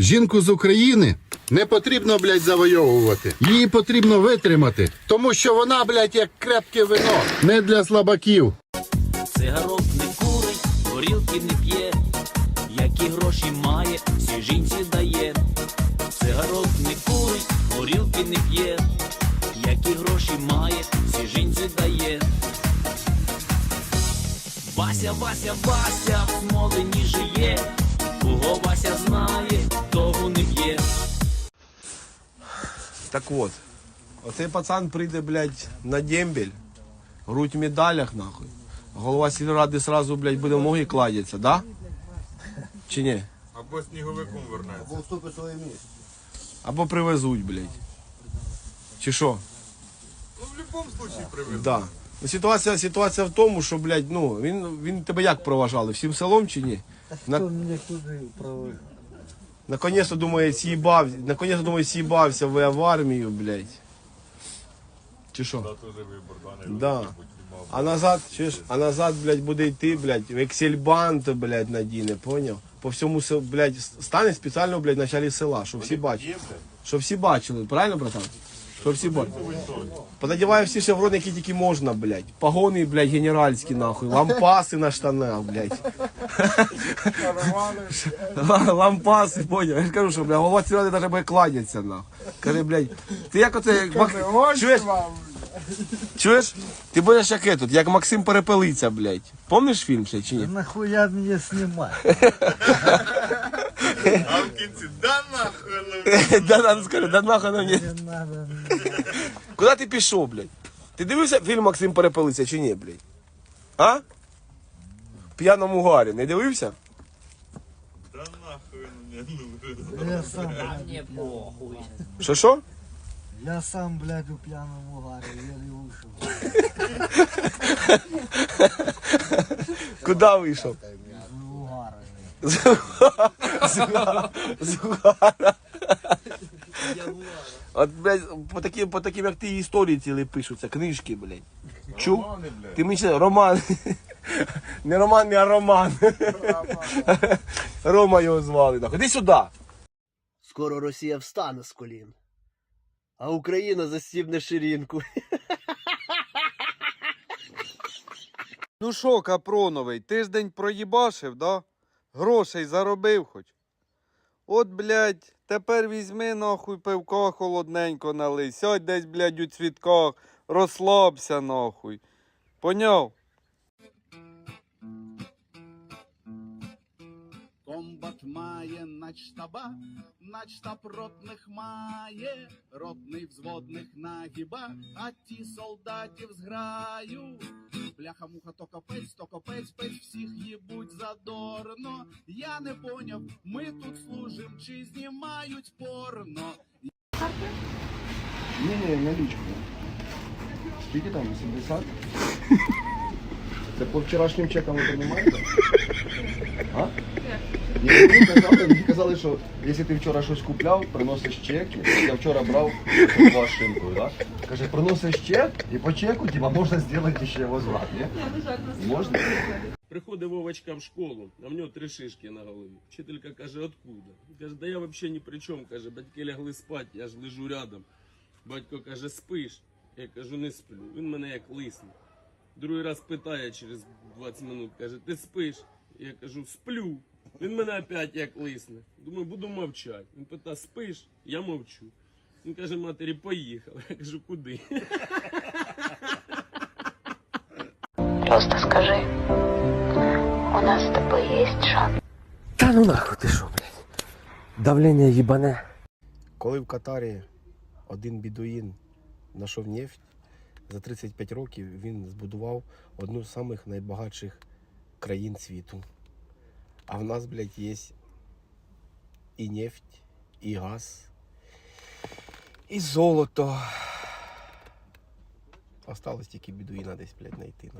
Жінку з України не потрібно, блядь, завойовувати. Її потрібно витримати, тому що вона, блядь, як крепке вино, не для слабаків. Цигарок не курить, горілки не п'є, які гроші має, всі жінці дає. Цигарок не курить, горілки не п'є, які гроші має, всі жінці дає. Вася, Вася, Вася, в смолині жиє, Так от, оцей пацан прийде, блядь, на дембель, грудь в медалях, нахуй. Голова сільради сразу, блядь, буде в ноги кладеться, да? Чи ні? Або сніговиком вернеться. Або вступить своє місце. Або привезуть, блядь. Чи що? Ну, в будь-якому випадку привезуть. Да. Ну, ситуація, ситуація в тому, що, блядь, ну, він, він тебе як проважали? Всім селом чи ні? На... Наконец-то, думаю, съебав, наконец-то, думаю, съебався в, в армію, блядь. Чи що? Да. А назад, чуєш, а назад, блядь, буде йти, блядь, вексельбант, блядь, надіне, поняв? По всьому блядь, стане спеціально, блядь, в началі села, щоб всі бачили. Щоб всі бачили, правильно, братан? Щоб всі бачили. Понадіваю всі шеврони, які тільки можна, блядь. Погони, блядь, генеральські, нахуй. Лампаси на штанах, блядь. Лампаси, поняв. Я ж кажу, що, блядь, голова сільради навіть буде кладяться, нахуй. Каже, блядь, ти як оце, як Мак- чуєш? Чуєш? Ти будеш як тут, як Максим Перепелиця, блядь. Помниш фільм ще чи ні? Нахуя мне снимать? А в кінці, да нахуй, ну. Да, да, ну скажи, да нахуй на мені. Не надо. Куди ти пішов, блядь? Ти дивився фільм Максим Перепелиця чи ні, блядь? А? В п'яному гарі, не дивився? Да нахуй, ну, не, ну. Я сам, Мне похуй. Що що? я сам, блядь, у пьяном угаре, еле вышел. Куди вийшов? Из угара. От, блядь, по таким, по таким, як ти історії цілі пишуться, книжки, блядь. Чув? Ти мені ще- роман. Не роман, не а роман. Рома його звали. нахуй. Іди сюди. Скоро Росія встане з колін, а Україна застібне ширинку. Ну що, Капроновий, тиждень проїбашив, да? Грошей заробив хоч. От, блядь, тепер візьми нахуй пивко холодненько налий. Сядь десь, блядь, у цвітках, розслабся нахуй. Поняв? Комбат має начштаба, начштаб ротних має, ротний взводних нагіба, а ті солдатів зграю. Бляха муха, то капець, то капець, пець всіх їбуть задорно. Я не поняв, ми тут служим чи знімають порно. Ні, ні, налічку. Скільки там, 80? Це по вчорашнім чекам ви розумієте? А? Ні, мені казали, мені казали, що якщо ти вчора щось купляв, приносиш чек, я вчора брав шинку, да? Каже, приносиш чек і по чеку типа, можна зробити ще возврат, ні? Можна? Приходить Вовочка в школу, а в нього три шишки на голові. Вчителька каже, откуда? Каже, да я взагалі ні при чому. Каже, батьки лягли спати, я ж лежу рядом. Батько каже, спиш? Я кажу, не сплю. Він мене як лисне. Другий раз питає через 20 минут, каже, ти спиш? Я кажу, сплю. Він мене опять як лисне. Думаю, буду мовчати. Він питає, спиш? Я мовчу. Він каже, матері, поїхали. Я кажу, куди? Просто скажи, у нас с тобой есть шанс. Та ну нахуй ти що, блядь? Давлення їбане. Коли в Катарі один бідуїн знайшов нефть, за 35 років він збудував одну з самих найбагатших країн світу. А в нас, блядь, є і нефть, і газ, і золото. Осталось тільки бідуїна десь, блядь, знайти.